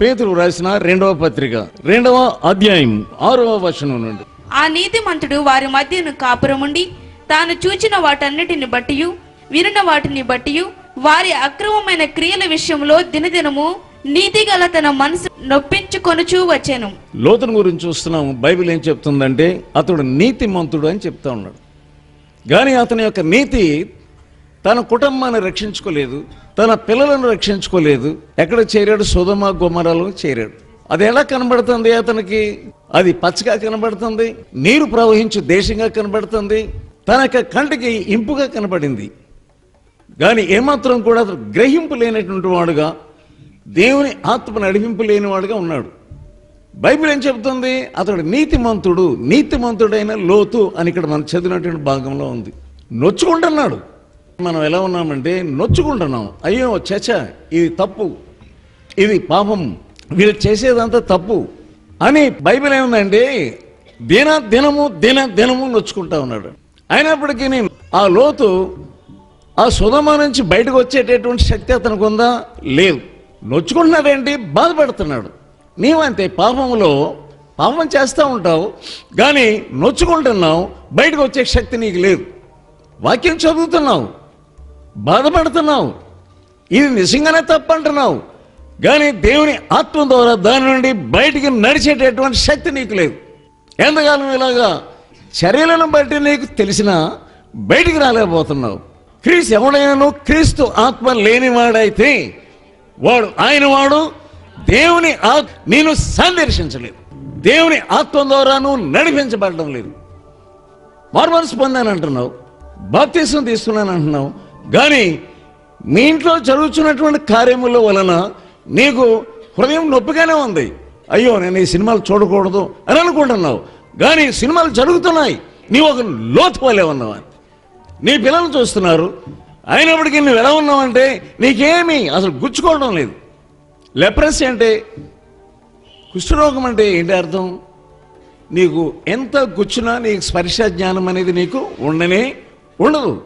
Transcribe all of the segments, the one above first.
పేతురు రాసిన రెండవ పత్రిక రెండవ అధ్యాయం ఆరవ వచనం నుండి. ఆ నీతిమంతుడు వారి మధ్యను కాపురముండి తాను చూచిన వాటన్నిటిని బట్టి వినిన వాటిని బట్టి వారి అక్రమమైన క్రియల విషయంలో దినదినము నీతిగల తన మనసు నొప్పించుకొనుచూ వచ్చాను. లోతును గురించి చూస్తున్నాం బైబిల్ ఏం చెప్తుందంటే అతడు నీతిమంతుడు అని చెప్తా ఉన్నాడు. కానీ అతని యొక్క నీతి తన కుటుంబాన్ని రక్షించుకోలేదు తన పిల్లలను రక్షించుకోలేదు. ఎక్కడ చేరాడు? సుధమ గుమ్మరాలు చేరాడు. అది ఎలా కనబడుతుంది అతనికి? అది పచ్చగా కనబడుతుంది నీరు ప్రవహించు దేశంగా కనబడుతుంది తన యొక్క కంటికి ఇంపుగా కనబడింది. కానీ ఏమాత్రం కూడా అతను గ్రహింపు లేనటువంటి వాడుగా దేవుని ఆత్మ నడిపింపు లేనివాడుగా ఉన్నాడు. బైబిల్ ఏం చెబుతుంది? అతడు నీతిమంతుడు నీతిమంతుడైన లోతు అని ఇక్కడ మనం చదివినటువంటి భాగంలో ఉంది. నొచ్చుకుంటున్నాడు. మనం ఎలా ఉన్నామంటే నొచ్చుకుంటున్నాం. అయ్యో చచ ఇది తప్పు. ఇది పాపం. వీళ్ళు చేసేదంతా తప్పు అని బైబిల్ ఏముందంటే దిన దినము దిన దినము నొచ్చుకుంటా ఉన్నాడు. అయినప్పటికీ నేను ఆ లోతు ఆ సుధమ నుంచి బయటకు వచ్చేటటువంటి శక్తి అతనికి ఉందా? లేదు. నొచ్చుకుంటున్నాడేంటి బాధపడుతున్నాడు. నీవంతే పాపంలో పాపం చేస్తూ ఉంటావు కానీ నొచ్చుకుంటున్నావు బయటకు వచ్చే శక్తి నీకు లేదు. వాక్యం చదువుతున్నావు. బాధపడుతున్నావు. ఇది నిజంగానే తప్పంటున్నావు. కానీ దేవుని ఆత్మ ద్వారా దాని నుండి బయటికి నడిచేటటువంటి శక్తి నీకు లేదు. ఎంతకాలం ఇలాగా చర్యలను బట్టి నీకు తెలిసినా బయటికి రాలేకపోతున్నావు. క్రీస్తు ఎవడైనాను? క్రీస్తు ఆత్మ లేనివాడైతే వాడు ఆయన వాడు దేవుని ఆత్మ నేను సందర్శించలేదు. దేవుని ఆత్మ ద్వారా నువ్వు నడిపించబడడం లేదు. మార్మల్స్ పొందానంటున్నావు బాప్తీసం తీసుకున్నాను అంటున్నావు కానీ మీ ఇంట్లో జరుగుతున్నటువంటి కార్యముల వలన నీకు హృదయం నొప్పిగానే ఉంది. అయ్యో నేను ఈ సినిమాలు చూడకూడదు అని అనుకుంటున్నావు. కానీ సినిమాలు జరుగుతున్నాయి. నీవు ఒక లోతు వలే ఉన్నావు? అని. నీ పిల్లలు చూస్తున్నారు. అయినప్పటికీ నువ్వు ఎలా ఉన్నావంటే నీకేమీ అసలు గుచ్చుకోవడం లేదు. లెప్రసీ అంటే కుష్ఠరోగం అంటే ఏంటి అర్థం? నీకు ఎంత గుచ్చినా నీకు స్పర్శ జ్ఞానం అనేది నీకు ఉండనే ఉండదు.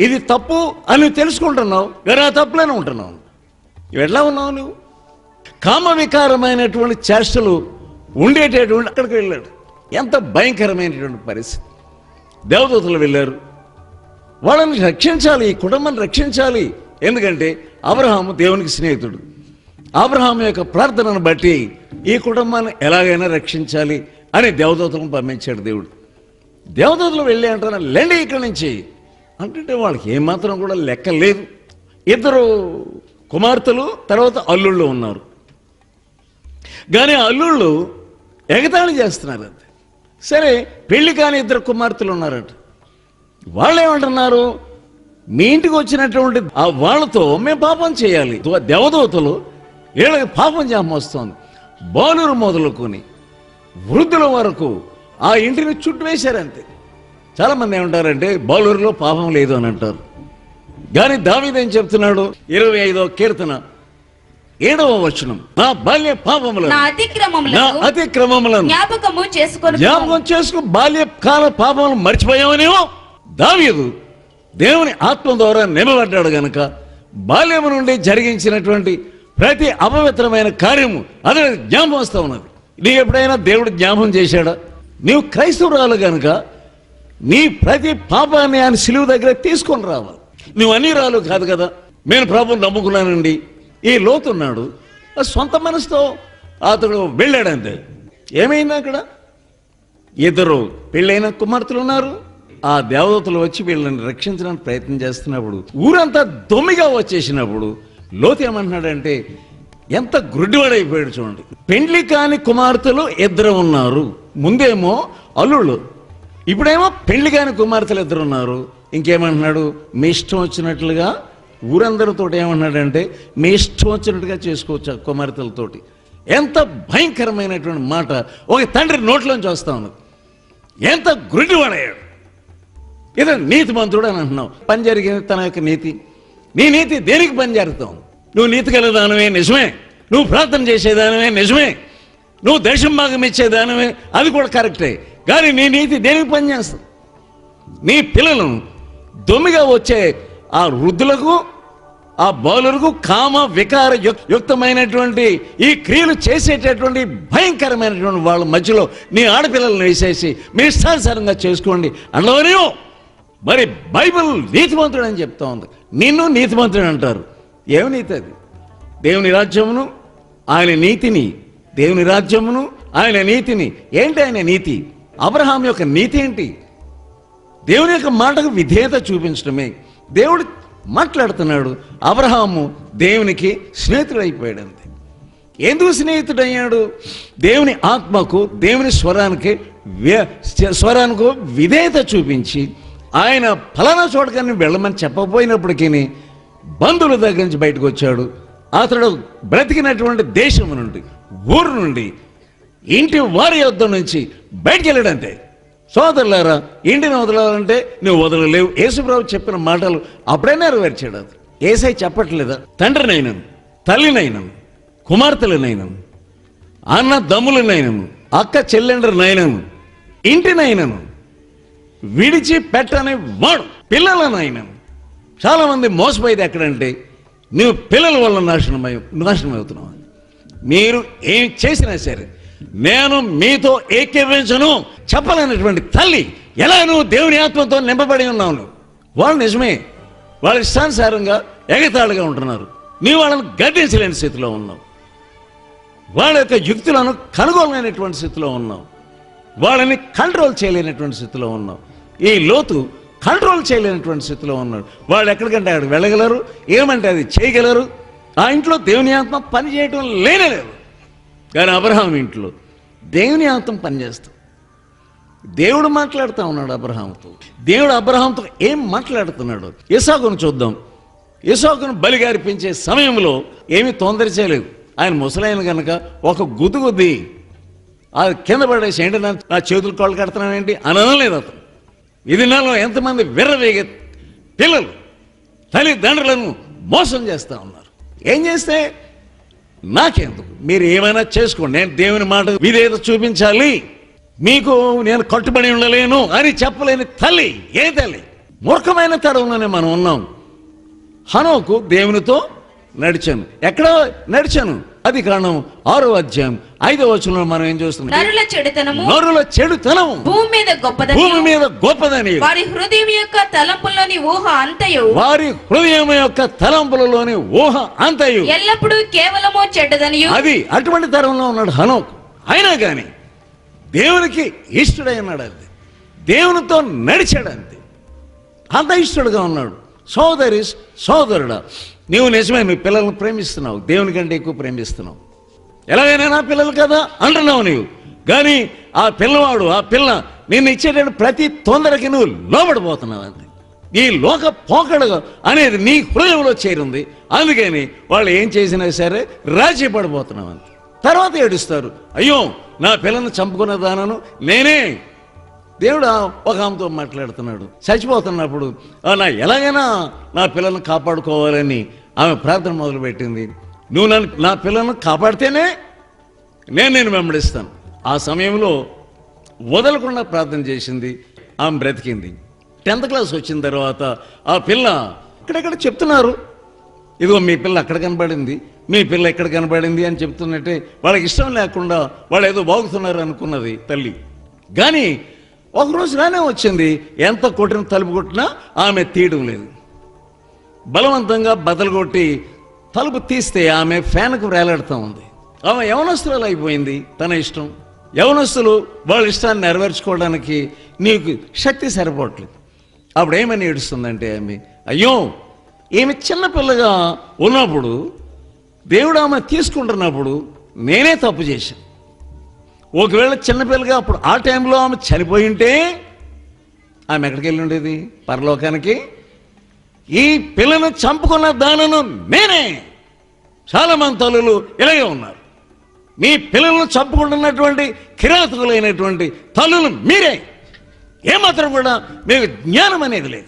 ఇది తప్పు అని తెలుసుకుంటున్నావు వేరే ఆ తప్పులోనే ఉంటున్నావు. ఇవి ఎట్లా ఉన్నావు నువ్వు? కామ వికారమైనటువంటి చేష్టలు ఉండేటటువంటి అక్కడికి వెళ్ళాడు. ఎంత భయంకరమైనటువంటి పరిస్థితి. దేవదూతలు వెళ్ళారు. వాళ్ళని రక్షించాలి ఈ కుటుంబాన్ని రక్షించాలి. ఎందుకంటే అబ్రహాము దేవునికి స్నేహితుడు. అబ్రహాం యొక్క ప్రార్థనను బట్టి ఈ కుటుంబాన్ని ఎలాగైనా రక్షించాలి అని దేవదూతలను పంపించాడు దేవుడు. దేవదూతలు వెళ్ళి అంటారు లెండి ఇక్కడి నుంచి. అంటే వాళ్ళకి ఏమాత్రం కూడా లెక్క లేదు. ఇద్దరు కుమార్తెలు తర్వాత అల్లుళ్ళు ఉన్నారు. కానీ అల్లుళ్ళు ఎగతాళి చేస్తున్నారు అంతే. సరే పెళ్ళి కాని ఇద్దరు కుమార్తెలు ఉన్నారట. వాళ్ళు ఏమంటున్నారు మీ ఇంటికి వచ్చినటువంటి ఆ వాళ్ళతో మేము పాపం చేయాలి. దేవదూతలు వీళ్ళకి పాపం చేమొస్తోంది. వస్తుంది బాలురు మొదలుకొని వృద్ధుల వరకు ఆ ఇంటిని చుట్టూ వేశారంతే చాలా మంది ఏమంటారంటే బాలురులో పాపం లేదు అని అంటారు. కానీ దావీదేం చెప్తున్నాడు? ఇరవై ఐదో కీర్తన ఏడవ వచనం. నా బాల్య పాపములను నా నా అతిక్రమములను జ్ఞాపకము చేసుకొని జ్ఞాపకం చేసుకు బాల్యకాల పాపములు మర్చిపోయామనేమో దావీదు దేవుని ఆత్మ ద్వారా నిలబడ్డాడు గనక బాల్యము నుండి జరిగించినటువంటి ప్రతి అపవిత్రమైన కార్యము అదే జ్ఞాపకం వస్తూ ఉన్నది. నీకు ఎప్పుడైనా దేవుడు జ్ఞాపకం చేశాడా? నీవు క్రైస్తవురాలు గనుక నీ ప్రతి పాపాన్ని ఆయన సిలువు దగ్గర తీసుకొని రావాలి. నువ్వు అన్ని రాలు కాదు కదా. నేను ప్రభుని నమ్ముకున్నానండి. ఈ లోతున్నాడు సొంత మనసుతో అతడు వెళ్ళాడంతే. ఏమైంది అక్కడ? ఇద్దరు పెళ్ళైన కుమార్తెలు ఉన్నారు. ఆ దేవదూతలు వచ్చి వీళ్ళని రక్షించడానికి ప్రయత్నం చేస్తున్నప్పుడు ఊరంతా దొమ్మిగా వచ్చేసినప్పుడు లోతు ఏమంటున్నాడంటే ఎంత గుడ్డివాడైపోయాడు చూడండి. పెండ్లి కాని కుమార్తెలు ఇద్దరు ఉన్నారు. ముందేమో అల్లుళ్ళు ఇప్పుడేమో పెళ్ళి కాని కుమార్తెలు ఇద్దరు ఉన్నారు ఇంకేమంటున్నాడు? మీ ఇష్టం వచ్చినట్లుగా ఊరందరితో ఏమంటున్నాడంటే మీ ఇష్టం వచ్చినట్టుగా చేసుకోవచ్చు కుమార్తెలతోటి. ఎంత భయంకరమైనటువంటి మాట. ఒక తండ్రి నోట్లోంచి వస్తా ఉన్నది ఎంత ఏదో నీతి పంతుడు అని అంటున్నావు. పని జరిగింది తన యొక్క నీతి. నీ నీతి దేనికి పని జరుగుతావు? నువ్వు నీతి గలదానమే నిజమే. నువ్వు ప్రార్థన చేసేదానమే నిజమే. నువ్వు దేశం భాగం ఇచ్చేదానమే అది కూడా కరెక్టే. కానీ నీ నీతి దేనికి పనిచేస్తుంది? నీ పిల్లలను దొమ్మిగా వచ్చే ఆ వృద్ధులకు ఆ బౌలర్కు కామ వికార యుక్తమైనటువంటి ఈ క్రియలు చేసేటటువంటి భయంకరమైనటువంటి వాళ్ళ మధ్యలో నీ ఆడపిల్లలను వేసేసి మీ ఇష్టానుసారంగా చేసుకోండి. అనలోనేమో మరి బైబిల్ నీతిమంతుడు అని చెప్తా ఉంది. నిన్ను నీతిమంతుడు అంటారు. ఏమి నీతి అది? దేవుని రాజ్యమును ఆయన నీతిని. దేవుని రాజ్యమును ఆయన నీతిని. ఏంటి ఆయన నీతి? అబ్రహాం యొక్క నీతి ఏంటి? దేవుని యొక్క మాటకు విధేయత చూపించడమే. దేవుడు మాట్లాడుతున్నాడు అబ్రహాము దేవునికి స్నేహితుడైపోయాడు అంతే ఎందుకు స్నేహితుడయ్యాడు? దేవుని ఆత్మకు దేవుని స్వరానికి స్వరానికి విధేయత చూపించి ఆయన ఫలానా చోటకని వెళ్ళమని చెప్పబోయినప్పటికీ బంధువుల దగ్గర నుంచి బయటకు వచ్చాడు. అతడు బ్రతికినటువంటి దేశం నుండి ఊరు నుండి ఇంటి వారి యుద్ధం నుంచి బయటికి వెళ్ళడంతే సోదరులారా ఇంటిని వదలాలంటే నువ్వు వదలలేవు. యేసుప్రభు చెప్పిన మాటలు అప్పుడే నెరవేర్చాడు. అది ఏసై చెప్పట్లేదా? తండ్రినైనను తల్లినైనను కుమార్తెలనైనను అన్న దమ్ములనైనను అక్క చెల్లెండ్రనైనను ఇంటినైనను విడిచి పెట్టని వాడు పిల్లలనైనను. చాలామంది మోసపోయేది ఎక్కడంటే నువ్వు పిల్లల వల్ల నాశనమై నాశనం అవుతున్నావు మీరు ఏం చేసినా సరే నేను మీతో ఏకీభవించను. చెప్పలేనటువంటి తల్లి ఎలా నువ్వు దేవుని ఆత్మతో నింపబడి ఉన్నావు నువ్వు వాళ్ళు నిజమే. వాళ్ళ ఇష్టానుసారంగా ఎగతాళిగా ఉంటున్నారు. నీ వాళ్ళని గద్దించలేని స్థితిలో ఉన్నావు. వాళ్ళ యొక్క యుక్తులను కనుగోలైనటువంటి స్థితిలో ఉన్నావు. వాళ్ళని కంట్రోల్ చేయలేనటువంటి స్థితిలో ఉన్నావు. ఈ లోతు కంట్రోల్ చేయలేనటువంటి స్థితిలో ఉన్నాడు. వాళ్ళు ఎక్కడికంటే అక్కడ వెళ్ళగలరు. ఏమంటే అది చేయగలరు. ఆ ఇంట్లో దేవుని ఆత్మ పని చేయటం లేనే లేదు. కానీ అబ్రహాం ఇంట్లో దేవుని ఆత్మ పనిచేస్తాం దేవుడు మాట్లాడుతూ ఉన్నాడు అబ్రహాంతో దేవుడు అబ్రహాంతో ఏం మాట్లాడుతున్నాడు? ఇసాకును చూద్దాం. ఇసాకును బలిగార్పించే సమయంలో ఏమీ తొందర చేయలేదు. ఆయన ముసలైన కనుక ఒక గుద్దు అది కింద పడేసి ఏంటి నా చేతులు కాళ్ళు కడుతున్నానేంటి అని అనలేదు అతను. ఇది నాలో ఎంతమంది విర్రవేగే పిల్లలు తల్లిదండ్రులను మోసం చేస్తూ ఉన్నారు. ఏం చేస్తే నాకెందుకు? మీరు ఏమైనా చేసుకోండి. నేను దేవుని మాట మీదేదో చూపించాలి. మీకు నేను కట్టుబడి ఉండలేను అని చెప్పలేని తల్లి ఏ తల్లి? మూర్ఖమైన తరంలోనే మనం ఉన్నాం. హనోకు దేవునితో నడిచాను. ఎక్కడ నడిచాను. అది కారణం ఆరో అధ్యాయం ఐదో వచనంలో మనం ఏం చూస్తున్నాం? నరుల చెడుతనము నరుల చెడుతనం. భూమి మీద గొప్పదని భూమి మీద గొప్పదని. వారి హృదయం యొక్క తలంపుల్లోని ఊహ అంతయు. వారి హృదయం యొక్క తలంపులలోని ఊహ అంతయు. ఎల్లప్పుడూ కేవలము చెడ్డదనియు. అది అటువంటి తరంలో ఉన్నాడు హనోక్. అయినా కానీ దేవునికి ఇష్టడై ఉన్నాడు అది దేవునితో నడిచాడు అంతే. అంత ఇష్టడుగా ఉన్నాడు. సోదరి సోదరుడా నీవు నిజమే మీ పిల్లల్ని ప్రేమిస్తున్నావు. దేవుని కంటే ఎక్కువ ప్రేమిస్తున్నావు. ఎలాగైనా నా పిల్లలు కదా అంటున్నావు నీవు. కానీ ఆ పిల్లవాడు ఆ పిల్ల నేను ఇచ్చేటప్పుడు ప్రతి తొందరకి నువ్వు లోబడిపోతున్నావు అంతే. ఈ లోక పోకడ అనేది నీ హృదయంలో చేరింది. అందుకని వాళ్ళు ఏం చేసినా సరే రాజీ పడిపోతున్నావు అంతే. తర్వాత ఏడుస్తారు అయ్యో నా పిల్లని చంపుకున్న దానను నేనే. దేవుడు ఆ ఒక ఆమెతో మాట్లాడుతున్నాడు. చచ్చిపోతున్నప్పుడు నా ఎలాగైనా నా పిల్లల్ని కాపాడుకోవాలని ఆమె ప్రార్థన మొదలుపెట్టింది. నువ్వు నన్ను నా పిల్లలను కాపాడితేనే నేను నేను వెంబడిస్తాను. ఆ సమయంలో వదలకుండా ప్రార్థన చేసింది ఆమె బ్రతికింది. టెన్త్ క్లాస్ వచ్చిన తర్వాత ఆ పిల్ల ఇక్కడెక్కడ చెప్తున్నారు? ఇదిగో మీ పిల్ల అక్కడ కనబడింది మీ పిల్ల ఎక్కడ కనబడింది అని చెప్తున్నట్టే వాళ్ళకి ఇష్టం లేకుండా వాళ్ళు ఏదో బాగుతున్నారు అనుకున్నది తల్లి. కానీ ఒకరోజు రానే వచ్చింది ఎంత కొట్టిన తలుపు కొట్టినా ఆమె తీయడం లేదు. బలవంతంగా బదలు కొట్టి తలుపు తీస్తే ఆమె ఫ్యాన్కు వేలాడుతూ ఉంది. ఆమె యవనస్తురాలు అయిపోయింది తన ఇష్టం. యవనస్తులు వాళ్ళ ఇష్టాన్ని నెరవేర్చుకోవడానికి నీకు శక్తి సరిపోవట్లేదు. అప్పుడు ఏమని ఏడుస్తుందంటే ఆమె అయ్యో ఈమె చిన్నపిల్లగా ఉన్నప్పుడు దేవుడు ఆమె తీసుకుంటున్నప్పుడు నేనే తప్పు చేశాను ఒకవేళ చిన్నపిల్లగా అప్పుడు ఆ టైంలో ఆమె చనిపోయి ఉంటే ఆమె ఎక్కడికి వెళ్ళి ఉండేది? పరలోకానికి? ఈ పిల్లను చంపుకున్న దానను నేనే. చాలామంది తల్లులు ఇలాగే ఉన్నారు. మీ పిల్లలను చంపుకుంటున్నటువంటి కిరాతకులైనటువంటి తల్లులు మీరే. ఏమాత్రం కూడా మీకు జ్ఞానం అనేది లేదు.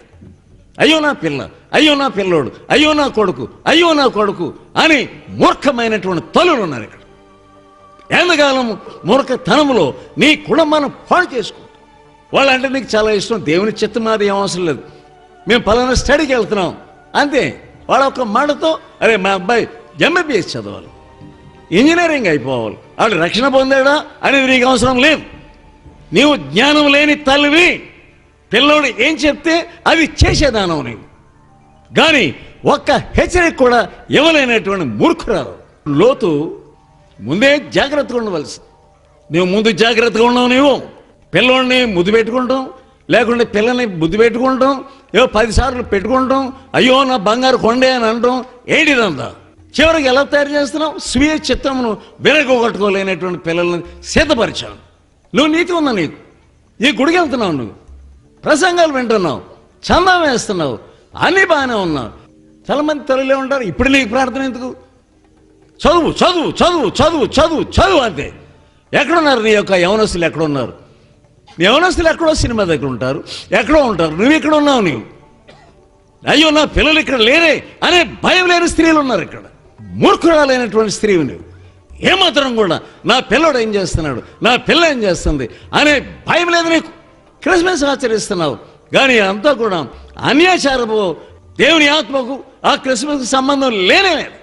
అయ్యో నా పిల్ల అయ్యో నా పిల్లోడు అయ్యో నా కొడుకు అయ్యో నా కొడుకు అని మూర్ఖమైనటువంటి తల్లులు ఉన్నారు ఇక్కడ. ఎంతకాలం మూర్ఖతనంలో నీ కుటుంబాన్ని పాడు చేసుకో వాళ్ళంటే నీకు చాలా ఇష్టం. దేవుని చిత్తం మాది ఏం అవసరం లేదు. మేము పలానా స్టడీకి వెళ్తున్నాం. అంతే. వాళ్ళ ఒక మాటతో అరే మా అబ్బాయి ఎంబీబీఎస్ చదవాలి. ఇంజనీరింగ్ అయిపోవాలి. వాడు రక్షణ పొందాడా అనేది నీకు అవసరం లేదు. నీవు జ్ఞానం లేని తల్లివి. పిల్లోడు ఏం చెప్తే అది చేసేదానం నీవు. కానీ ఒక్క హెచ్చరిక కూడా ఇవ్వలేనటువంటి మూర్ఖురాలు. లోతు ముందే జాగ్రత్తగా ఉండవలసి నువ్వు ముందు జాగ్రత్తగా ఉన్నావు నీవు. పిల్లోడిని ముద్దు పెట్టుకుంటాం. లేకుంటే పిల్లని బుద్ధి పెట్టుకుంటాం. ఏవో పదిసార్లు పెట్టుకుంటాం అయ్యో నా బంగారు కొండే అని అనడం ఏంటిదంతా చివరికి ఎలా తయారు చేస్తున్నావు? స్వీయ చిత్తమును విరగొట్టుకోలేనటువంటి పిల్లల్ని సిద్ధపరిచాను. నువ్వు నీతి ఉందా నీకు ఈ గుడికి వెళ్తున్నావు నువ్వు. ప్రసంగాలు వింటున్నావు. చందా వేస్తున్నావు. అన్నీ బాగానే ఉన్నావు. చాలా మంది తల్లులే ఉంటారు. ఇప్పుడు నీకు ప్రార్థన ఎందుకు? చదువు చదువు చదువు చదువు చదువు చదువు అంతే. ఎక్కడున్నారు నీ యొక్క యవనస్తులు? ఎక్కడున్నారు? యవనస్తులు ఎక్కడో సినిమా దగ్గర ఉంటారు ఎక్కడో ఉంటారు నువ్వు ఇక్కడ ఉన్నావు నీవు. అయ్యో నా పిల్లలు ఇక్కడ లేరే అనే భయం లేని స్త్రీలు ఉన్నారు ఇక్కడ. మూర్ఖురాలైనటువంటి స్త్రీవి నువ్వు ఏమాత్రం కూడా నా పిల్లడు ఏం చేస్తున్నాడు నా పిల్ల ఏం చేస్తుంది అనే భయం లేదు నీకు. క్రిస్మస్ ఆచరిస్తున్నావు. కానీ అంతా కూడా అన్యాచారపు దేవుని ఆత్మకు ఆ క్రిస్మస్ సంబంధం లేనే లేదు.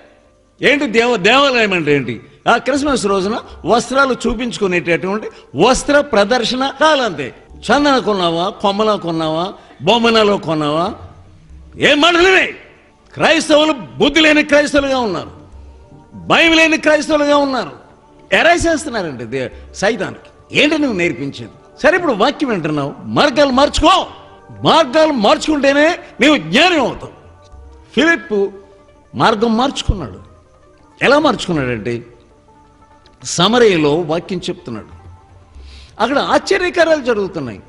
ఏంటి దేవ దేవాలయం అంటే ఏంటి? ఆ క్రిస్మస్ రోజున వస్త్రాలు చూపించుకునేటటువంటి వస్త్ర ప్రదర్శన కాలంతే. చందన కొన్నావా కొమ్మలా కొన్నావా బొమ్మనలో కొన్నావా? ఏం మాటలువే క్రైస్తవులు బుద్ధి లేని క్రైస్తవులుగా ఉన్నారు. భయం లేని క్రైస్తవులుగా ఉన్నారు. ఎరేసేస్తున్నారండి దే సైతానికి. ఏంటి నువ్వు నేర్పించేది? సరే ఇప్పుడు వాక్యం వింటున్నావు. మార్గాలు మార్చుకో. మార్గాలు మార్చుకుంటేనే నీవు జ్ఞానం అవుతావు. ఫిలిప్ మార్గం మార్చుకున్నాడు. ఎలా మార్చుకున్నాడంటే సమరయలో వాక్యం చెప్తున్నాడు. అక్కడ ఆశ్చర్యకార్యాలు జరుగుతున్నాయి.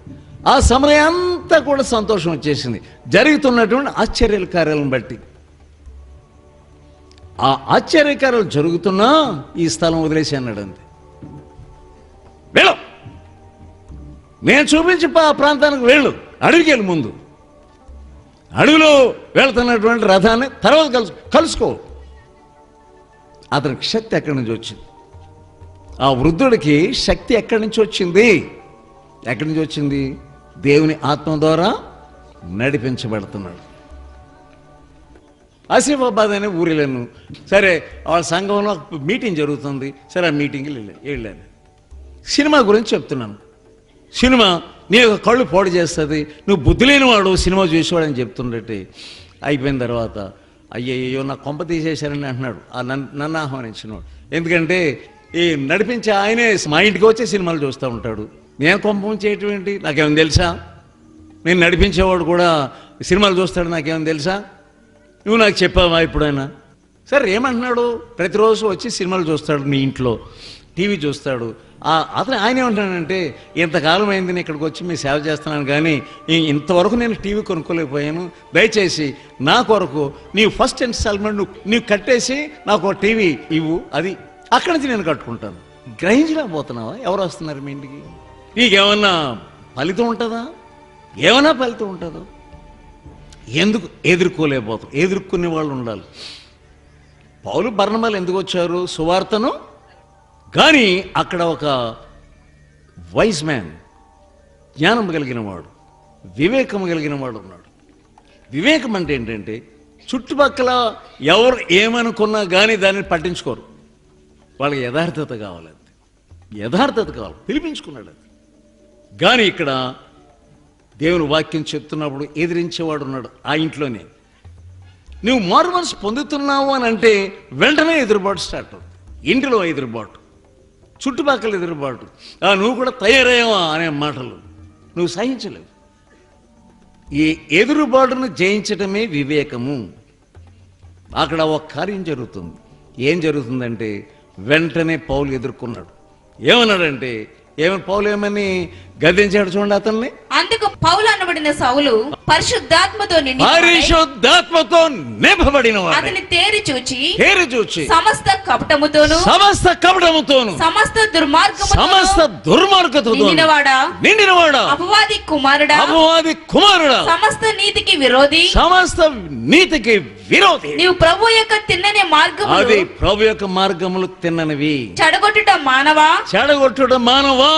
ఆ సమరయ అంతా కూడా సంతోషం వచ్చేసింది. జరుగుతున్నటువంటి ఆశ్చర్య కార్యాలను బట్టి. ఆ ఆశ్చర్యకార్యాలు జరుగుతున్నా ఈ స్థలం వదిలేసి అన్నాడు అంతే. వెళ్ళు. నేను చూపించి ఆ ప్రాంతానికి వెళ్ళు. అడవికి వెళ్ళి ముందు. అడవిలో వెళ్తున్నటువంటి రథాన్ని తర్వాత కలుసు కలుసుకో. అతనికి శక్తి ఎక్కడి నుంచి వచ్చింది? ఆ వృద్ధుడికి శక్తి ఎక్కడి నుంచి వచ్చింది? ఎక్కడి నుంచి వచ్చింది? దేవుని ఆత్మ ద్వారా నడిపించబడుతున్నాడు. ఆసిఫాబాద్ అనే ఊరిలోను సరే వాళ్ళ సంఘంలో మీటింగ్ జరుగుతుంది. సరే ఆ మీటింగ్కి వెళ్ళాను. సినిమా గురించి చెప్తున్నాను. సినిమా నీ యొక్క కళ్ళు పోడు చేస్తుంది నువ్వు బుద్ధి లేనివాడు సినిమా చూసేవాడు అని చెప్తుండటి. అయిపోయిన తర్వాత అయ్యయ్యో నా కొంప తీసేశారని అంటున్నాడు. ఆ నన్ను నన్ను ఆహ్వానించినవాడు. ఎందుకంటే ఈ నడిపించే ఆయనే మా ఇంటికి వచ్చే సినిమాలు చూస్తూ ఉంటాడు. నేను కుంభం చేయటం ఏంటి? నాకేమైనా తెలుసా? నేను నడిపించేవాడు కూడా సినిమాలు చూస్తాడు నాకేమైనా తెలుసా? నువ్వు నాకు చెప్పావా ఎప్పుడైనా సరే ఏమంటున్నాడు? ప్రతిరోజు వచ్చి సినిమాలు చూస్తాడు మీ ఇంట్లో. టీవీ చూస్తాడు. అతను ఆయన ఏమంటాడంటే ఇంతకాలం అయింది నేను ఇక్కడికి వచ్చి మీ సేవ చేస్తున్నాను కానీ ఇంతవరకు నేను టీవీ కొనుక్కోలేకపోయాను. దయచేసి నా కొరకు నీవు ఫస్ట్ ఇన్స్టాల్మెంట్ నువ్వు నీవు కట్టేసి నాకు ఒక టీవీ ఇవ్వు. అది అక్కడి నుంచి నేను కట్టుకుంటాను. గ్రహించలేకపోతున్నావా? ఎవరు వస్తున్నారు మీ ఇంటికి? నీకేమన్నా ఫలితం ఉంటుందా? ఏమైనా ఫలితం ఉంటుందా? ఎందుకు ఎదుర్కోలేకపోతాం ఎదుర్కొనే వాళ్ళు ఉండాలి. పౌలు బర్ణమాలు ఎందుకు వచ్చారు? సువార్తను? కానీ అక్కడ ఒక వైజ్ మ్యాన్ జ్ఞానం కలిగిన వాడు వివేకం కలిగిన వాడు ఉన్నాడు. వివేకం అంటే ఏంటంటే చుట్టుపక్కల ఎవరు ఏమనుకున్నా కానీ దాన్ని పట్టించుకోరు. వాళ్ళకి యథార్థత కావాలంది యథార్థత కావాలి. పిలిపించుకున్నాడు అది. కానీ ఇక్కడ దేవుని వాక్యం చెప్తున్నప్పుడు ఎదిరించేవాడు ఉన్నాడు ఆ ఇంట్లోనే. నువ్వు మారు పొందుతున్నావు అని అంటే వెంటనే ఎదురుబాటు స్టార్ట్ అవుతుంది. ఇంటిలో ఎదురుబాటు. చుట్టుపక్కల ఎదురుబాటు. ఆ నువ్వు కూడా తయారయ్యావా అనే మాటలు. నువ్వు సహించలేవు. ఈ ఎదురుబాటును జయించటమే వివేకము. అక్కడ ఒక కార్యం జరుగుతుంది. ఏం జరుగుతుందంటే వెంటనే పౌలు ఎదుర్కొన్నాడు. ఏమన్నాడంటే ఏమని పౌలు ఏమని గదించాడు చూడండి అతన్ని? అందుకు పౌలు అనబడిన సౌలు పరిశుద్ధాత్మతో పరిశుద్ధాత్మతో నింపబడిన అతని తేరి చూచి పేరు చూచి సమస్త కపటముతోను సమస్త కపటముతోను సమస్త దుర్మార్గముతోను సమస్త దుర్మార్గతతో నిండినవాడా? నిండినవాడా? అపవాది కుమారుడా? అపవాది కుమారుడా? సమస్త నీతికి విరోధి? సమస్త నీతికి విరోధి? నీవు ప్రభు యొక్క తిన్నని మార్గములు? అది ప్రభు యొక్క మార్గములు తిన్ననివి. చెడగొట్టుట మానవా? చెడగొట్టుట మానవా?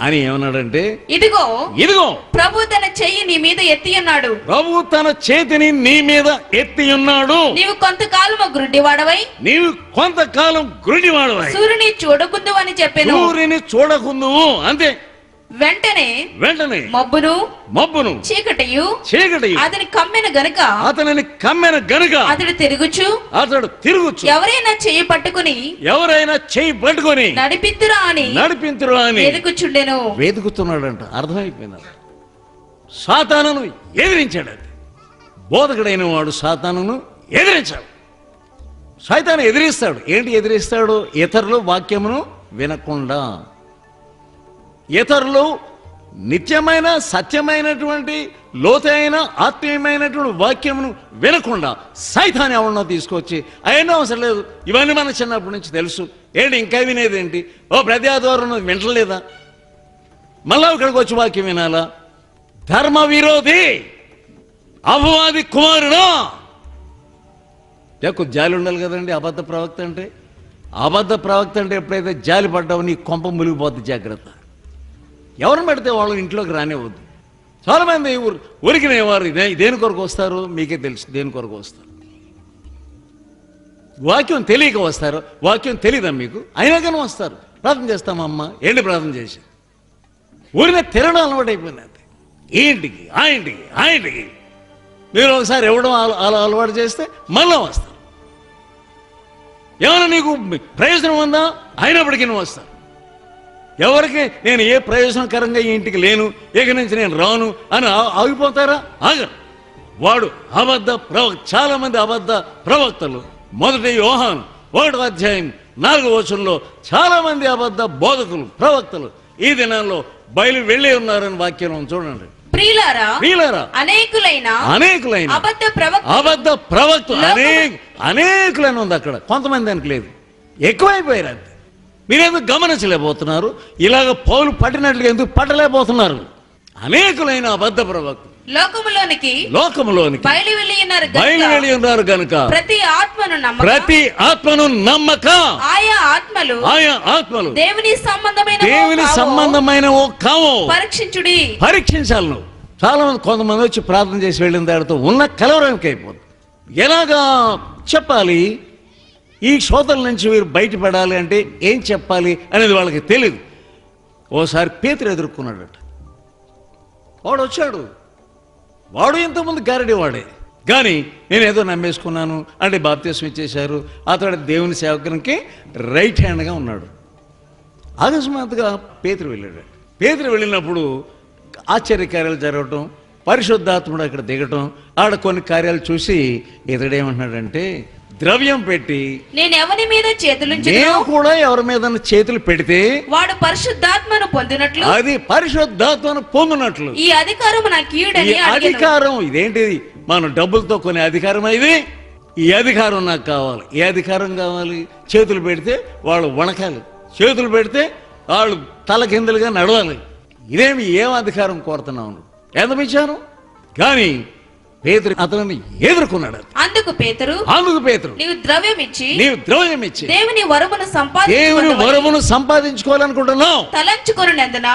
అని ఏమన్నాడంటే ఇదిగో ఇదిగో. ప్రభు తన చెయ్యి నీ మీద ఎత్తి ఉన్నాడు. ప్రభు తన చేతిని నీ మీద ఎత్తి ఉన్నాడు. నీవు కొంతకాలము గ్రుడ్డివాడవై నీవు కొంతకాలం గురిడివాడవై. సూర్యుని చూడకుందు అని చెప్పాను. సూర్యుని చూడకుందువు అంతే. వెంటనే వెంటనే మబ్బును మబ్బును చీకటియు చీకటి అతని కమ్మెన గనుక అతనిని కమ్మెన గనుక అతడు తిరుగుచు అతడు తిరుగుచు. ఎవరైనా చెయ్యి పట్టుకుని ఎవరైనా చెయ్యి పట్టుకొని నడిపిద్దురా అని నడిపింతురు అని వెతుకుచుండెను. వెతుకుతున్నాడంట. అర్థమైపోయింది? సాతానును ఎదిరించాడు అది. బోధకుడైన వాడు సాతానును ఎదిరించాడు. సైతాను ఎదిరిస్తాడు. ఏంటి ఎదిరిస్తాడు? ఇతరులు వాక్యమును వినకుండా. ఇతరులు నిత్యమైన సత్యమైనటువంటి లోతైన ఆత్మీయమైనటువంటి వాక్యమును వినకుండా సైతాన్ని ఎవరినో తీసుకొచ్చి అయినా అవసరం లేదు. ఇవన్నీ మన చిన్నప్పటి నుంచి తెలుసు. ఏంటి ఇంకా వినేది ఏంటి? ఓ ప్రతి ఆదివారం వింటలేదా? మళ్ళా ఇక్కడికి వచ్చి వాక్యం వినాలా? ధర్మ విరోధి అపవాది కుమారుడు. ఎక్కువ జాలి ఉండాలి కదండి అబద్ధ ప్రవక్త అంటే? అబద్ధ ప్రవక్త అంటే ఎప్పుడైతే జాలి పడ్డావు నీ కొంప మునిగిపోద్ది జాగ్రత్త. ఎవరిని పెడితే వాళ్ళు ఇంట్లోకి రానివ్వద్దు. చాలామంది ఊరు ఉరికినేవారు ఇదే దేని కొరకు వస్తారు? మీకే తెలుసు దేని కొరకు వస్తారు. వాక్యం తెలియక వస్తారు. వాక్యం తెలియదా మీకు? అయినా కానీ వస్తారు. ప్రార్థన చేస్తామమ్మ ఏంటి ప్రార్థన చేసి? ఊరిన తిరగడం అలవాటు అయిపోయింది ఏంటికి? ఆ ఇంటికి ఆ ఇంటికి మీరు ఒకసారి ఇవ్వడం అలా అలవాటు చేస్తే మళ్ళా వస్తారు. ఏమైనా నీకు ప్రయోజనం ఉందా? అయినప్పటికీ నువ్వు వస్తారు ఎవరికి? నేను ఏ ప్రయోజనకరంగా ఈ ఇంటికి లేను ఇక నుంచి నేను రాను అని ఆగిపోతారా? ఆగరు. వాడు అబద్ధ ప్రవక్త చాలా మంది అబద్ధ ప్రవక్తలు. మొదటి యోహాను ఒకటో అధ్యాయం నాలుగో వచనంలో చాలా మంది అబద్ధ బోధకులు ప్రవక్తలు ఈ దినాల్లో బయలు వెళ్ళి ఉన్నారని వాక్యం చూడండి. ప్రియులారా అనేకులైన అనేకులైన అబద్ధ ప్రవక్త అబద్ధ అనేక అనేకులని ఉంది అక్కడ. కొంతమంది దానికి లేదు. ఎక్కువైపోయారు అంతే. మీరెందుకు గమనించలేకపోతున్నారు? ఇలాగ పౌలు పట్టినట్లుగా ఎందుకు పట్టలేకపోతున్నారు? అనేకులైన అబద్ధ ప్రవక్తలు లోకములోనికి లోకములోనికి బయలు వెళ్ళి ఉన్నారు బయలు వెళ్ళి ఉన్నారు కనుక ప్రతి ఆత్మను నమ్మక ప్రతి ఆత్మను నమ్మక ఆయా ఆత్మలు ఆయా ఆత్మలు దేవుని సంబంధమైన దేవుని సంబంధమైన ఓ కావో పరీక్షించుడి. పరీక్షించాలి నువ్వు. చాలా మంది కొంతమంది వచ్చి ప్రార్థన చేసి వెళ్ళిన తర్వాత ఉన్న కలవరానికి అయిపోతుంది ఎలాగా చెప్పాలి? ఈ శోధల నుంచి మీరు బయటపడాలి అంటే ఏం చెప్పాలి అనేది వాళ్ళకి తెలియదు ఓసారి పేతురు ఎదుర్కొన్నాడట. వాడు వచ్చాడు. వాడు ఇంతకుముందు గారడి వాడే. కానీ నేను ఏదో నమ్మేసుకున్నాను. అంటే బాప్తీసం ఇచ్చేశారు. అతడు దేవుని సేవకునికి రైట్ హ్యాండ్గా ఉన్నాడు. అకస్మాత్తుగా పేతురు వెళ్ళాడు. పేతురు వెళ్ళినప్పుడు ఆశ్చర్య కార్యాలు జరగటం పరిశుద్ధాత్ముడు అక్కడ దిగటం ఆడ కొన్ని కార్యాలు చూసి ఇతడేమంటున్నాడంటే ద్రవ్యం పెట్టి నేను ఎవరి మీద చేతులుంచును నేను కూడా ఎవరి మీద చేతులు పెడితే వాడు పరిశుద్ధాత్మను పొందినట్లు. అది పరిశుద్ధాత్మను పొందినట్లు. ఈ అధికారం నాకు అధికారం ఇదేంటిది? మనం డబ్బులతో కొనే అధికారం ఇది? ఈ అధికారం నాకు కావాలి. ఏ అధికారం కావాలి? చేతులు పెడితే వాళ్ళు వణకాలి. చేతులు పెడితే వాళ్ళు తల కిందలుగా నడవాలి. ఇదేమి ఏం అధికారం కోరుతున్నావు? ఎంత విచారం కానీ పేతురు అతనిని ఎదుర్కొన్నాడు అందుకు పేతురు అందుకు పేతురు. నీవు ద్రవ్యం ఇచ్చి నీవు ద్రవ్యం ఇచ్చి దేవుని వరమును దేవుని సంపాదించుకుని వరమును సంపాదించుకోవాలనుకుంటున్నావు. తలంచుకొనునందున.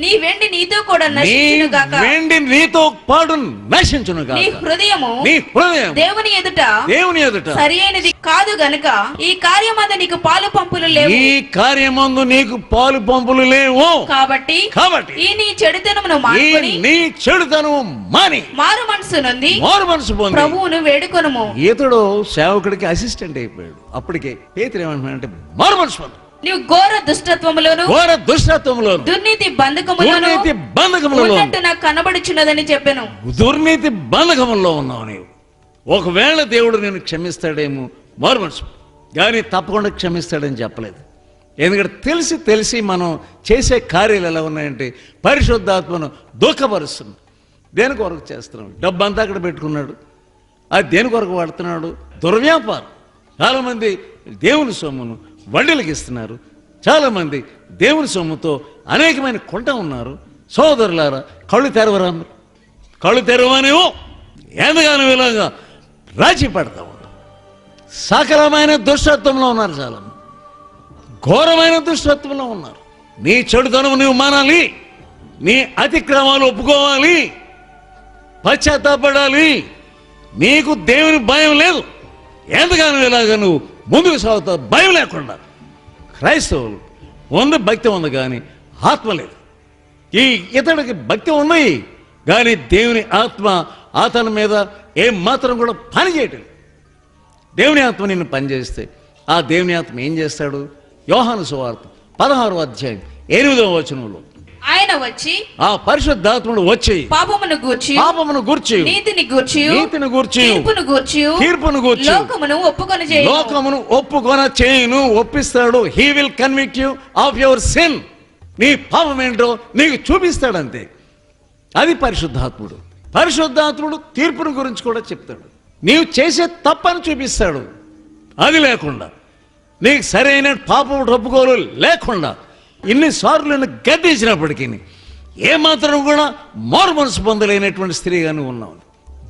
నీ వెండి నీతో కూడా నశించును గాక. వెండి నీతో పాటు నశించును నీ హృదయము నీ హృదయం దేవుని ఎదుట దేవుని ఎదుట సరి అయినది కాదు గనుక ఈ కార్యం అందు నీకు పాలు పంపులు లేవు. ఈ కార్యమందు నీకు పాలు పంపులు లేవు. కాబట్టి కాబట్టి ఈ నీ చెడుతనమును మానుకొని నీ చెడుతను మాని మారు మనసు నుండి మారు మనసు పొంది ప్రభువును వేడుకొనుము. ఇతడు సేవకుడికి అసిస్టెంట్ అయిపోయాడు. అప్పటికే పేతురు ఏమంటున్నాడంటే మారు మనసు పొందు. నీవు ఘోర దుష్టత్వములోను ఘోర దుర్నీతి బంధకములోను దుర్నీతి బంధకములలో ఉన్నట్టు నాకు కనబడుచున్నదని చెప్పాను. దుర్నీతి బంధకముల్లో ఉన్నావు నీవు. ఒకవేళ దేవుడు నేను క్షమిస్తాడేమో మారు మనసు కానీ తప్పకుండా క్షమిస్తాడని చెప్పలేదు. ఎందుకంటే తెలిసి తెలిసి మనం చేసే కార్యాలు ఎలా ఉన్నాయంటే పరిశుద్ధాత్మను దుఃఖపరుస్తున్నాం. దేని కొరకు చేస్తున్నాం? డబ్బు అంతా అక్కడ పెట్టుకున్నాడు. అది దేని కొరకు వాడుతున్నాడు? దుర్వ్యాపారం. చాలామంది దేవుని సొమ్మును వడ్డీలకు ఇస్తున్నారు. చాలామంది దేవుని సొమ్ముతో అనేకమైన కొంట ఉన్నారు. సోదరులారా కళ్ళు తెరవరా కళ్ళు తెరవనేమో ఎంతగానో ఇలాగా రాచి పడతా. ఉంటాం సకలమైన దుష్టత్వంలో ఉన్నారు చాలా ఘోరమైన దుష్టత్వంలో ఉన్నారు. నీ చెడుతనం నువ్వు మానాలి. నీ అతిక్రమాలు ఒప్పుకోవాలి. పశ్చాత్తాపడాలి. నీకు దేవుని భయం లేదు. ఎంతగానో ఇలాగ నువ్వు ముందుకు సాగుతా భయం లేకుండా. క్రైస్తవులు ఉంది భక్తి ఉంది కానీ ఆత్మ లేదు. ఈ ఇతడికి భక్తి ఉన్నాయి కానీ దేవుని ఆత్మ అతని మీద ఏం మాత్రం కూడా పని చేయటం దేవుని ఆత్మ నిన్ను పనిచేస్తే ఆ దేవుని ఆత్మ ఏం చేస్తాడు? యోహాను సువార్త పదహారు అధ్యాయం ఎనిమిదవ వచనంలో ఆయన వచ్చి ఆ పరిశుద్ధాత్ముడు వచ్చి పాపమును గూర్చి పాపమును గూర్చి నీతిని గూర్చి నీతిని గూర్చి తీర్పును గూర్చి తీర్పును గూర్చి లోకమును ఒప్పుకొని చేయ లోకమును ఒప్పుకొన చేయును. ఒప్పిస్తాడు. He will convict you of your sin నీ పాపం ఏంటో నీకు చూపిస్తాడంతే. అది పరిశుద్ధాత్ముడు. పరిశుద్ధాత్ముడు తీర్పును గురించి కూడా చెప్తాడు. నీవు చేసే తప్పని చూపిస్తాడు. అది లేకుండా నీకు సరైన పాపం ఒప్పుకోలు లేకుండా ఇన్నిసార్లు నేను గద్దించినప్పటికీ ఏమాత్రం కూడా మారు మనసు పొందలేనటువంటి స్త్రీగా ఉన్నావు.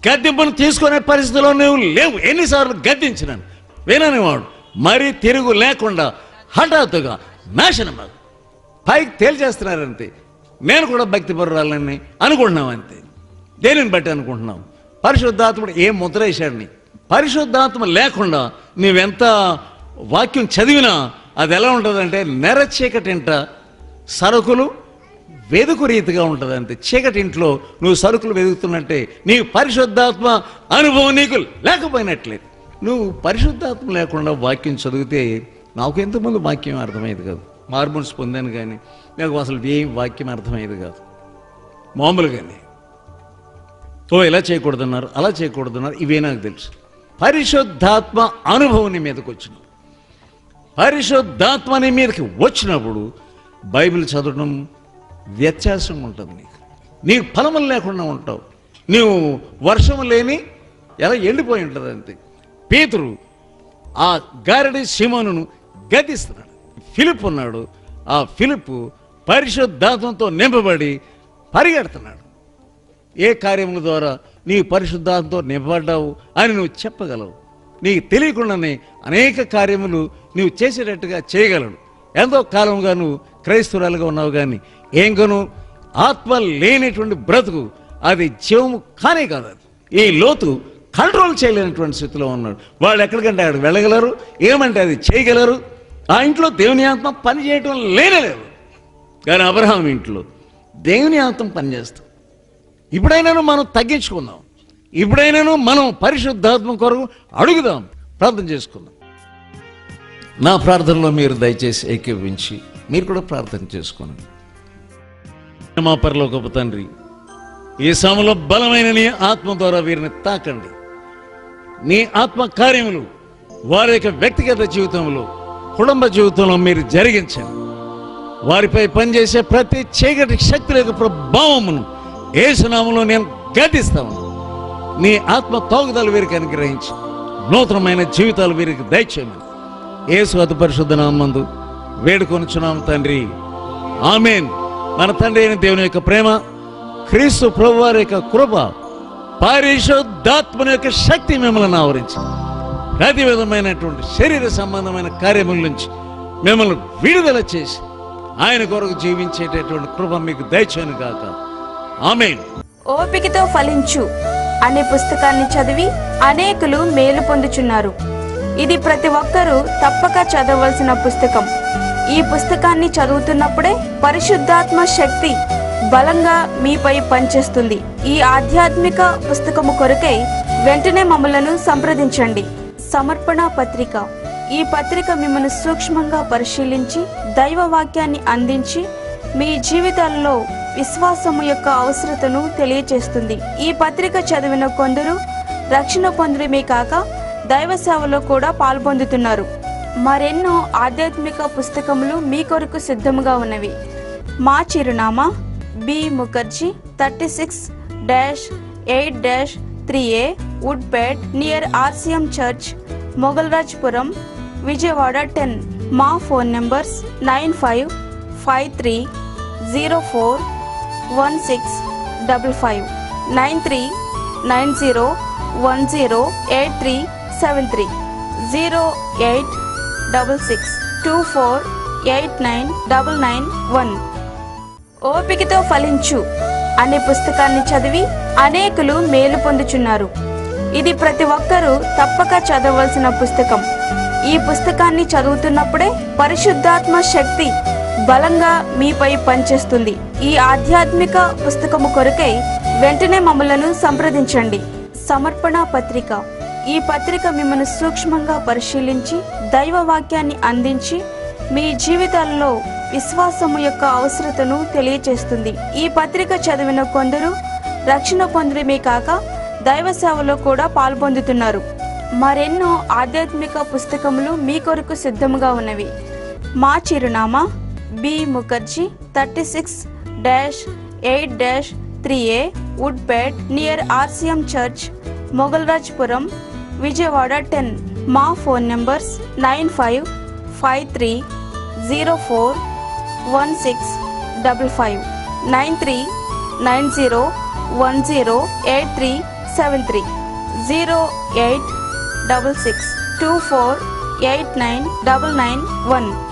గద్దెంపును తీసుకునే పరిస్థితిలో నువ్వు లేవు. ఎన్నిసార్లు గద్దించినాను. విననివాడు మరీ తిరుగు లేకుండా హఠాత్తుగా నాశనం పైకి తేల్చేస్తున్నారంతే. నేను కూడా భక్తి పరురాలని అనుకుంటున్నాం అంతే. దేనిని బట్టి అనుకుంటున్నాం? పరిశుద్ధాత్ముడు ఏం ముద్ర వేశాడు నీ పరిశుద్ధాత్మ లేకుండా నీవెంత వాక్యం చదివినా అది ఎలా ఉంటుందంటే నెర చీకటింట సరుకులు వెదుకు రీతిగా ఉంటుంది అంతే నువ్వు సరుకులు వెదుకుతున్నట్టే నీ పరిశుద్ధాత్మ అనుభవం నీకు లేకపోయినట్లేదు. నువ్వు పరిశుద్ధాత్మ లేకుండా వాక్యం చదివితే నాకు ఎంతమంది వాక్యం అర్థమయ్యేది కాదు. మార్మల్స్ పొందాను కానీ నాకు అసలు ఏం వాక్యం అర్థమయ్యేది కాదు. మామూలుగానే. ఓ ఇలా చేయకూడదన్నారు అలా చేయకూడదన్నారు ఇవే నాకు తెలుసు. పరిశుద్ధాత్మ అనుభవం నీ మీదకి వచ్చినావు పరిశుద్ధాత్మని మీదకి వచ్చినప్పుడు బైబిల్ చదవడం వ్యత్యాసం ఉంటుంది నీకు. నీకు ఫలములు లేకుండా ఉంటావు. నీవు వర్షం లేని ఎలా ఎండిపోయి ఉంటుంది అంతే. పేతురు ఆ గారడి సిమోనును గతిస్తున్నాడు ఫిలిప్ ఉన్నాడు. ఆ ఫిలిప్ పరిశుద్ధాత్మతో నింపబడి పరిగెడుతున్నాడు. ఏ కార్యముల ద్వారా నీ పరిశుద్ధాత్మతో నింపబడ్డావు అని నువ్వు చెప్పగలవు. నీకు తెలియకుండానే అనేక కార్యములు నువ్వు చేసేటట్టుగా చేయగలడు ఎంతో కాలంగా నువ్వు క్రైస్తవురాలుగా ఉన్నావు కానీ ఏంకను ఆత్మ లేనటువంటి బ్రతుకు అది జీవము కానే కాదు అది. ఈ లోతు కంట్రోల్ చేయలేనటువంటి స్థితిలో ఉన్నాడు. వాళ్ళు ఎక్కడికంటే అక్కడ వెళ్ళగలరు ఏమంటే అది చేయగలరు? ఆ ఇంట్లో దేవుని ఆత్మ పని చేయటం లేనలేదు కానీ అబ్రహాం ఇంట్లో దేవుని ఆత్మ పనిచేస్తాం ఇప్పుడైనా మనం తగ్గించుకుందాం. ఇప్పుడైనాను మనం పరిశుద్ధాత్మ కొరకు అడుగుదాం ప్రార్థన చేసుకుందాం. నా ప్రార్థనలో మీరు దయచేసి ఏకీవించి మీరు కూడా ప్రార్థన చేసుకోండి మా పరలోకపు తండ్రి ఈ సమయంలో బలమైన నీ ఆత్మ ద్వారా వీరిని తాకండి. నీ ఆత్మ కార్యములు వారి యొక్క వ్యక్తిగత జీవితంలో కుటుంబ జీవితంలో మీరు జరిగించండి. వారిపై పనిచేసే ప్రతి చీకటి శక్తుల యొక్క ప్రభావమును ఏసునామంలో నేను గతిస్తాను నీ ఆత్మ తోగుదలు వీరికి అనుగ్రహించి. నూతనమైన జీవితాలు వీరికి దయచేయమని. ఏసు అతి పరిశుద్ధ నామందు వేడుకొనుచున్నాం తండ్రి. ఆమెన్. మన తండ్రి అయిన దేవుని యొక్క ప్రేమ క్రీస్తు ప్రభువారి యొక్క కృప పారిశుద్ధాత్మని యొక్క శక్తి మిమ్మల్ని ఆవరించి ప్రతి విధమైనటువంటి శరీర సంబంధమైన కార్యముల నుంచి మిమ్మల్ని విడుదల చేసి ఆయన కొరకు జీవించేటటువంటి కృప మీకు దయచేను గాక. ఆమెన్. ఓపికతో ఫలించు. అనే పుస్తకాన్ని చదివి అనేకులు మేలు పొందుచున్నారు. ఇది ప్రతి ఒక్కరూ తప్పక చదవలసిన పుస్తకం. ఈ పుస్తకాన్ని చదువుతున్నప్పుడే పరిశుద్ధాత్మ శక్తి బలంగా మీపై పనిచేస్తుంది. ఈ ఆధ్యాత్మిక పుస్తకము కొరకై వెంటనే మమ్మలను సంప్రదించండి. సమర్పణ పత్రిక. ఈ పత్రిక మిమ్మల్ని సూక్ష్మంగా పరిశీలించి దైవ వాక్యాన్ని అందించి మీ జీవితాల్లో విశ్వాసము యొక్క అవసరతను తెలియచేస్తుంది. ఈ పత్రిక చదివిన కొందరు రక్షణ పొందడమే కాక దైవ సేవలో కూడా పాల్పొందుతున్నారు. మరెన్నో ఆధ్యాత్మిక పుస్తకములు మీ కొరకు సిద్ధముగా ఉన్నవి. మా చిరునామా B Mukherjee thirty six dash eight dash three A Woodpet near RCM church Mogalrajpuram Vijayawada ten. మా phone numbers nine five five three zero four one six double five nine three nine zero one zero eight three seven three zero eight double six two four eight nine double nine one ఓపికతో ఫలించు అనే పుస్తకాన్ని చదివి అనేకులు మేలు పొందుచున్నారు. ఇది ప్రతి ఒక్కరూ తప్పక చదవలసిన పుస్తకం. ఈ పుస్తకాన్ని చదువుతున్నప్పుడే పరిశుద్ధాత్మ శక్తి బలంగా మీపై పనిచేస్తుంది. ఈ ఆధ్యాత్మిక పుస్తకము కొరకై వెంటనే మమ్మలను సంప్రదించండి. సమర్పణ పత్రిక. ఈ పత్రిక మిమ్మల్ని సూక్ష్మంగా పరిశీలించి దైవ వాక్యాన్ని అందించి మీ జీవితాల్లో విశ్వాసము యొక్క అవసరతను తెలియచేస్తుంది. ఈ పత్రిక చదివిన కొందరు రక్షణ పొందడమే కాక దైవ సేవలో కూడా పాల్పొందుతున్నారు. మరెన్నో ఆధ్యాత్మిక పుస్తకములు మీ కొరకు సిద్ధముగా ఉన్నవి. మా చిరునామా B. Mukherjee 36-8-3A Woodbed near RCM Church, Mogalrajpuram, Vijayawada 10. Ma phone numbers 9553 04 1655 93 90 10 83 73 08 66 24 89 991